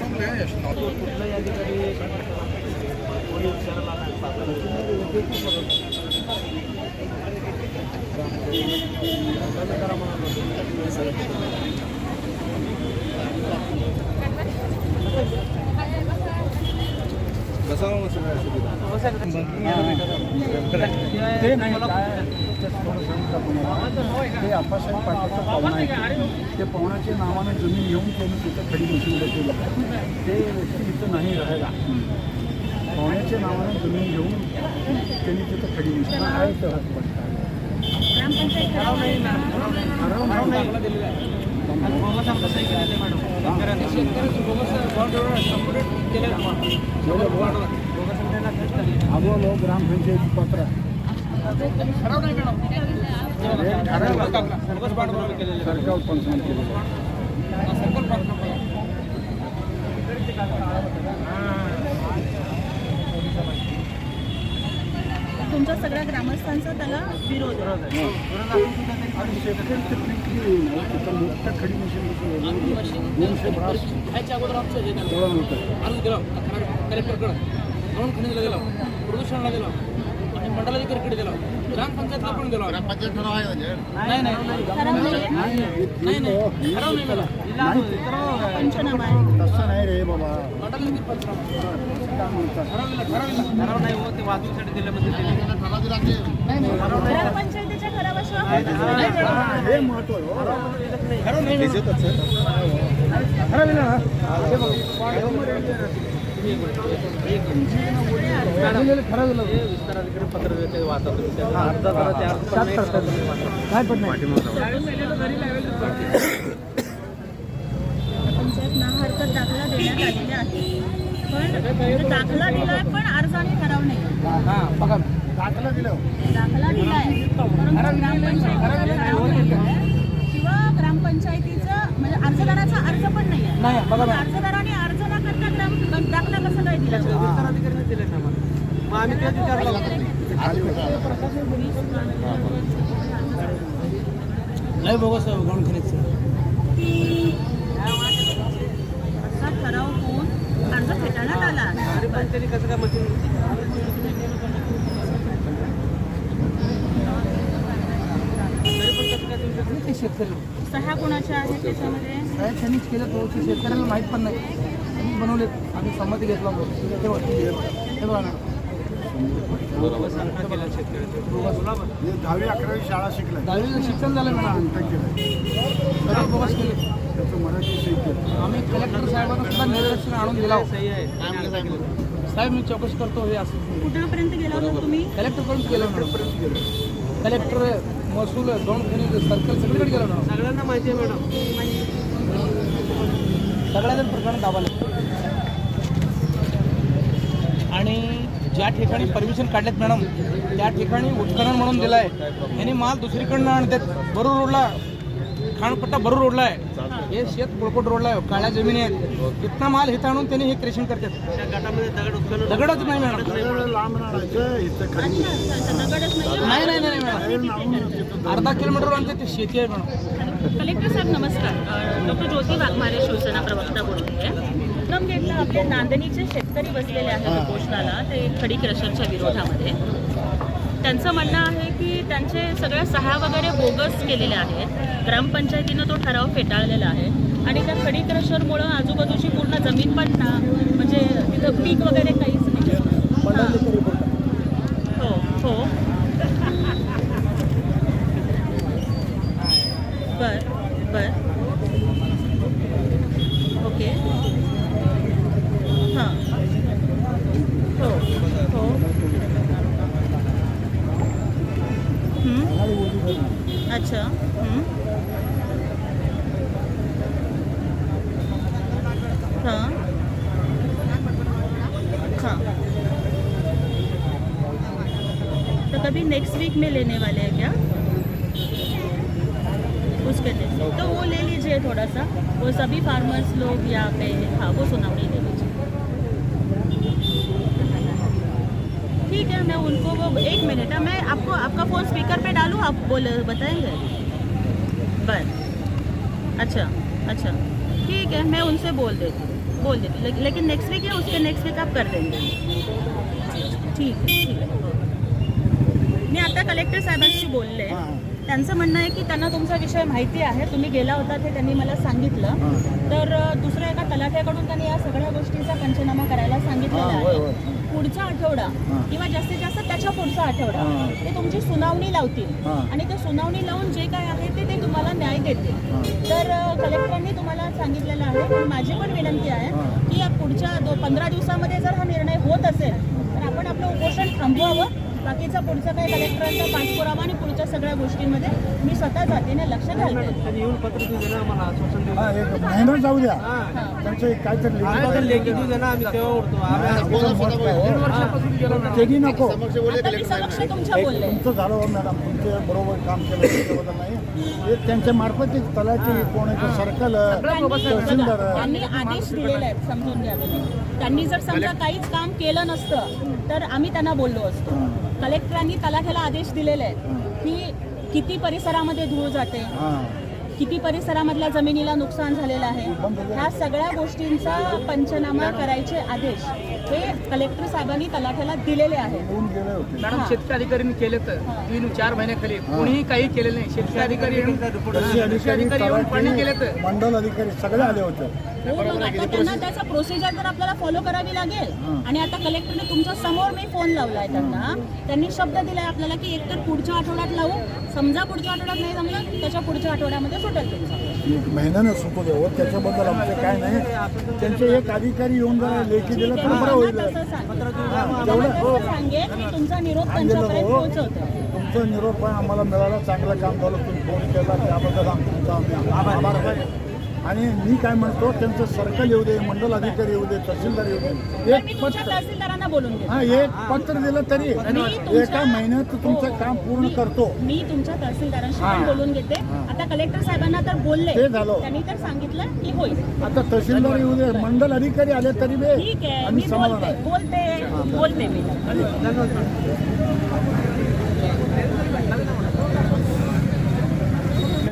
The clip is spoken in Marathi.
कुठल्याही अधिकारी कोणी विचारायला नाही पाहत. ते नाही काय त्याच्यात थोडं सांगू का तुम्हाला? ते आप्पासाहेब पाटलाचा पाहुणा आहे. ते पाहुण्याच्या नावानं जमीन येऊन त्यांनी तिथं खडी मशीन केलं ते व्यक्ती इथं नाही राहायला. पाहुण्याच्या नावानं जमीन घेऊन त्यांनी तिथं खडी मशीन आहे. तर ग्रामपंचायत ठराव ठराव नाही. मॅडम. म्हणजे ग्रामपंचायत पत्र सरकार केलेलं तुमच्या सगळ्या ग्रामस्थांचा त्याला विरोध. आणि शेतकऱ्यांचं पीक ना, खडी मशीन दोनशे ब्रास ह्याच्या अगोदर आमचं हे झालं. गोळा होतं म्हणून खनिजला दिला प्रदूषणाला दिला आणि मंडलाधिकारीकडे दिला. ग्रामपंचायतला पण दिला. नाही नाही नाही. नाही नाही. ठराव नाही मला. पंचनामा आहे तसं नाही रे बाबा. म्हणतात ठरवलेलं ठरवलेलं ठराव नाही हो ते वाहतुकीसाठी दिल्यामध्ये ग्रामपंचायतीच्या ठरावाशिवाय हे महत्त्व आहे हो. ठरवलं विस्ताराधिकारी काय पण हरकत दाखला देण्यात आलेला आहे. पण दाखला दिलाय पण अर्ज आणि ठराव नाही. बघा दाखला दिलं दाखला दिलाय. परंतु ग्रामपंचायतीचा ठराव नाहीये. किंवा ग्रामपंचायतीचं म्हणजे अर्जदाराचा अर्ज पण नाही अर्जदाराने दिला ना मग आम्ही तेच विचारलं नाही बोगस गौण खनिज. असा ठराव होऊन अर्ज फेटाळण्यात आला. पण त्यांनी कसं काय मशीन तरी पण कसं काय शेतकरी. सह्या कोणाच्या आहेत त्याच्यामध्ये? साहेब त्यांनीच केलं तो ते शेतकऱ्याला माहीत पण नाही. बनवले. आम्ही संमती घेतला दहावी अकरावी शाळा शिकलाय. दहावीचं शिक्षण झालं मॅडम अंतर केलं. आम्ही कलेक्टर साहेबांना सुद्धा निदर्शन आणून दिला. साहेब मी चौकशी करतो हे असं. कुठपर्यंत गेला होता तुम्ही? कलेक्टरकडून केलं मॅडम कलेक्टर महसूल दोन सर्कल सगळीकडे गेलो ना सगळ्यांना माहिती आहे मॅडम. सगळ्याजण प्रकरण दाबाला आणि ज्या ठिकाणी परमिशन काढलेत मॅडम त्या ठिकाणी उत्खनन म्हणून दिलं आहे यांनी माल दुसरीकडनं आणतात. बरोबर रोडला खाणपट्टा बरूर रोडला आहे. हे शेत कुळकोट रोडला आहे. काळ्या जमिनी आहेत. इतना माल इथं आणून त्यांनी हे क्रेशन करतात. दगडच नाही मॅडम नाही नाही नाही मॅडम अर्धा किलोमीटर आमच्या ते शेती आहे मॅडम कलेक्टर साहेब नमस्कार. डॉक्टर ज्योती वाघमारे शिवसेना प्रवक्ता बोलते उत्तम गेटला आपले नांदणीचे शेतकरी बसलेले आहेत उपोषणाला. ते खडी क्रशरच्या विरोधामध्ये. त्यांचं म्हणणं आहे की त्यांचे सगळ्या सहा वगैरे बोगस केलेले आहेत. ग्रामपंचायतीनं तो ठराव फेटाळलेला आहे. आणि त्या खडी क्रशरमुळं आजूबाजूची पूर्ण जमीन पण ना म्हणजे तिथं पीक वगैरे काहीच नाही. हो. हो बर बर. अच्छा। हं. हाँ। हाँ। तो कभी नेक्स्ट वीक में लेने वाले हैं क्या? उसके लिए तो वो ले लीजिए थोड़ा सा। वो सभी फार्मर्स लोग यहाँ पे हाँ वो सुनावनी ले लीजिए। ठीक है मैं उनको वो एक मिनट है मैं आपको आपका फ़ोन स्पीकर पे डालूँ आप बोल बताएंगे? बर अच्छा अच्छा। ठीक है मैं उनसे बोल देती हूँ बोल देती हूँ। लेकिन नेक्स्ट वीक या उसके नेक्स्ट वीक आप कर देंगे। ठीक आहे ठीक मी आता कलेक्टर साहेबांशी बोलले। हां. त्यांचं म्हणणं आहे की त्यांना तुमचा विषय माहिती आहे तुम्ही गेला होता ते त्यांनी मला सांगितलं. हां. तर दुसऱ्या एका तलाठ्याकडून त्यांनी या सगळ्या गोष्टींचा पंचनामा करायला सांगितलेला हां, आहे. पुढचा आठवडा. किंवा जास्तीत जास्त त्याच्या पुढचा आठवडा. ते तुमची सुनावणी लावतील. आणि ते सुनावणी लावून जे काय आहे ते ते तुम्हाला न्याय देतील. तर कलेक्टरांनी तुम्हाला सांगितलेलं आहे पण माझी पण विनंती आहे. की या पुढच्या दो पंधरा दिवसामध्ये जर हा निर्णय होत असेल तर आपण आपलं उपोषण थांबवावं बाकीचा पुढचा काही कलेक्टरांचा पाठपुरावा आणि पुढच्या सगळ्या गोष्टींमध्ये मी स्वतः जातीने लक्ष घालते. हा जाऊ द्या. त्यांचं काहीतरी आम्ही आम्ही आम्ही नको. तुमचं झालं हो मॅडम. तुमचे बरोबर काम केलं त्याच्याबद्दल नाही. हे त्यांच्या मार्फत तलाठी कोणाचं सर्कल तहसीलदार. त्यांनी आदेश दिलेले आहेत समजून घ्या. त्यांनी जर समजा काहीच काम केलं नसतं तर आम्ही त्यांना बोललो असतो. कलेक्टरांनी तलाठ्याला आदेश दिलेले आहेत की किती परिसरामध्ये धूळ जाते किती परिसरामधल्या जमिनीला नुकसान झालेलं आहे ह्या सगळ्या गोष्टींचा पंचनामा करायचे आदेश हे कलेक्टर साहेबांनी तलाठ्याला दिलेले आहेत. मॅडम. शेतकरी अधिकाऱ्यांनी केले तर तीन चार महिन्याखाली कोणीही काही केलेलं नाही. शेतकरी अधिकारी येऊन- अधिकारी येऊन पाणी केले तर. मंडल अधिकारी सगळे आले होते. हो मग आता त्यांना त्याचा प्रोसिजर तर आपल्याला फॉलो करावी लागेल. हां. आणि आता कलेक्टरने तुमच्यासमोर मी फोन लावलाय त्यांना. त्यांनी शब्द दिलाय आपल्याला की एकतर पुढच्या आठवड्यात लावू. समजा पुढच्या आठवड्यात नाही जमलं त्याच्या पुढच्या आठवड्यामध्ये सुटेल तुमचं. एक महिन्यानं सुटू दे हो. त्याच्याबद्दल आमचं काय नाही. त्यांचे एक अधिकारी येऊन जरा लेखी दिलं तर बरं होईल. हां, सांगेल की तुमचा निरोप त्यांच्यापर्यंत हो. पोहोचवतो. तुमचं निरोप पण आम्हाला मिळाला चांगलं काम झालं तुम्ही फोन केला त्याबद्दल आम्ही आभार आणि मी काय म्हणतो त्यांचं सर्कल येऊ दे मंडल अधिकारी येऊ दे तहसीलदार येऊ दे. एक पत्र तहसीलदारांना बोलून हा एक पत्र दिलं तरी एका महिन्यात तुमचं हो. काम पूर्ण करतो. मी तुमच्या तहसीलदारांशी बोलून घेते. आता कलेक्टर साहेबांना तर बोलले. ते झालं. त्यांनी तर सांगितलं की होईल. आता तहसीलदार येऊ दे मंडल अधिकारी आले तरी बे. ठीक आहे. बोलते बोलते. बोलते मी. धन्यवाद.